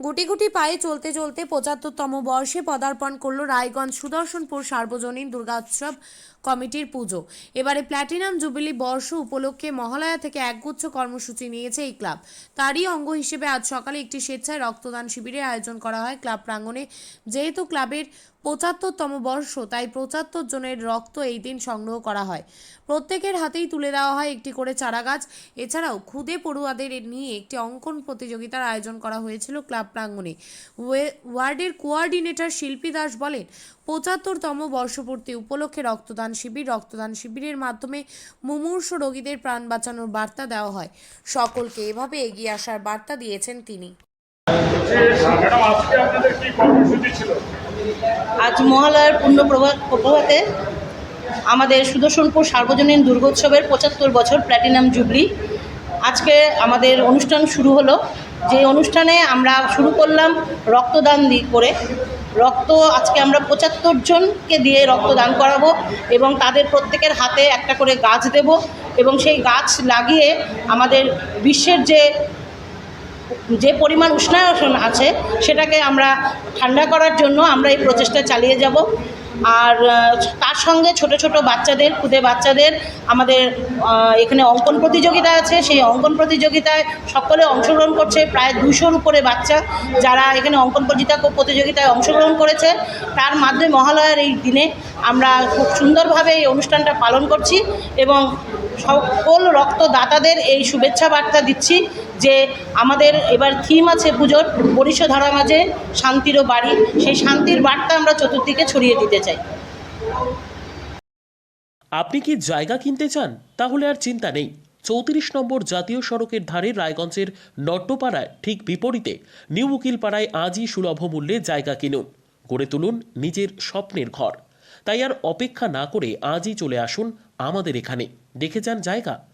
গুটি গুটি পায়ে চলতে চলতে পঁচাত্তরতম বর্ষে পদার্পণ করল রায়গঞ্জ সুদর্শনপুর সার্বজনীন দুর্গোৎসব কমিটির পুজো। এবারে প্ল্যাটিনাম জুবিলি বর্ষ উপলক্ষে মহালয়া থেকে একগুচ্ছ কর্মসূচি নিয়েছে এই ক্লাব। তারই অঙ্গ হিসেবে আজ সকালে একটি স্বেচ্ছায় রক্তদান শিবিরের আয়োজন করা হয় ক্লাব প্রাঙ্গণে। যেহেতু ক্লাবের পঁচাত্তরতম বর্ষ, তাই পঁচাত্তর জনের রক্ত এই দিন সংগ্রহ করা হয়। প্রত্যেকের হাতেই তুলে দেওয়া হয় একটি করে চারাগাছ। এছাড়াও খুদে পড়ুয়াদের নিয়ে একটি অঙ্কন প্রতিযোগিতার আয়োজন করা হয়েছিল ক্লাব প্রাঙ্গণে। ওয়ে- ওয়ার্ডের কোয়ার্ডিনেটর শিল্পী দাস বলেন, পঁচাত্তরতম বর্ষপূর্তি উপলক্ষে রক্তদান শিবির, রক্তদান শিবিরের মাধ্যমে মুমূর্ষ রোগীদের প্রাণ বাঁচানোর বার্তা দেওয়া হয়। সকলকে এভাবে এগিয়ে আসার বার্তা দিয়েছেন তিনি। ছিল? আজ মহালয়ার পূর্ণ প্রভা- প্রভাতে আমাদের সুদর্শনপুর সার্বজনীন দুর্গোৎসবের পঁচাত্তর বছর প্ল্যাটিনাম জুবলি। আজকে আমাদের অনুষ্ঠান শুরু হলো। যে অনুষ্ঠানে আমরা শুরু করলাম রক্তদান করে। রক্ত আজকে আমরা পঁচাত্তর জনকে দিয়ে রক্তদান করাবো এবং তাদের প্রত্যেকের হাতে একটা করে গাছ দেব এবং সেই গাছ লাগিয়ে আমাদের বিশ্বের যে যে পরিমাণ উষ্ণায়ন আছে সেটাকে আমরা ঠান্ডা করার জন্য আমরা এই প্রচেষ্টা চালিয়ে যাব। আর তার সঙ্গে ছোট ছোট বাচ্চাদের, খুদে বাচ্চাদের আমাদের এখানে অঙ্কন প্রতিযোগিতা আছে। সেই অঙ্কন প্রতিযোগিতায় সকলে অংশগ্রহণ করছে। প্রায় দুশোর উপরে বাচ্চা যারা এখানে অঙ্কন প্রতিযোগিতা প্রতিযোগিতায় অংশগ্রহণ করেছে, তার মাধ্যমে মহালয়ার এই দিনে আমরা খুব সুন্দরভাবে এই অনুষ্ঠানটা পালন করছি এবং সকল রক্তদাতাদের এই শুভেচ্ছা বার্তা দিচ্ছি। যে আমাদের এবার থিম আছে পুজোর বরিশধারা মাঝে শান্তিরও বাড়ি, সেই শান্তির বার্তা আমরা চতুর্দিকে ছড়িয়ে দিতে চাই। আপনি কি জায়গা কিনতে চান? তাহলে আর চিন্তা নেই। চৌত্রিশ নম্বর জাতীয় সড়কের ধারে রায়গঞ্জের নট্টপাড়ায় ঠিক বিপরীতে নিউ উকিলপাড়ায় আজই সুলভ মূল্যে জায়গা কিনুন। গড়ে তুলুন নিজের স্বপ্নের ঘর। তাই আর অপেক্ষা না করে আজই চলে আসুন আমাদের এখানে। দেখে যান জায়গা।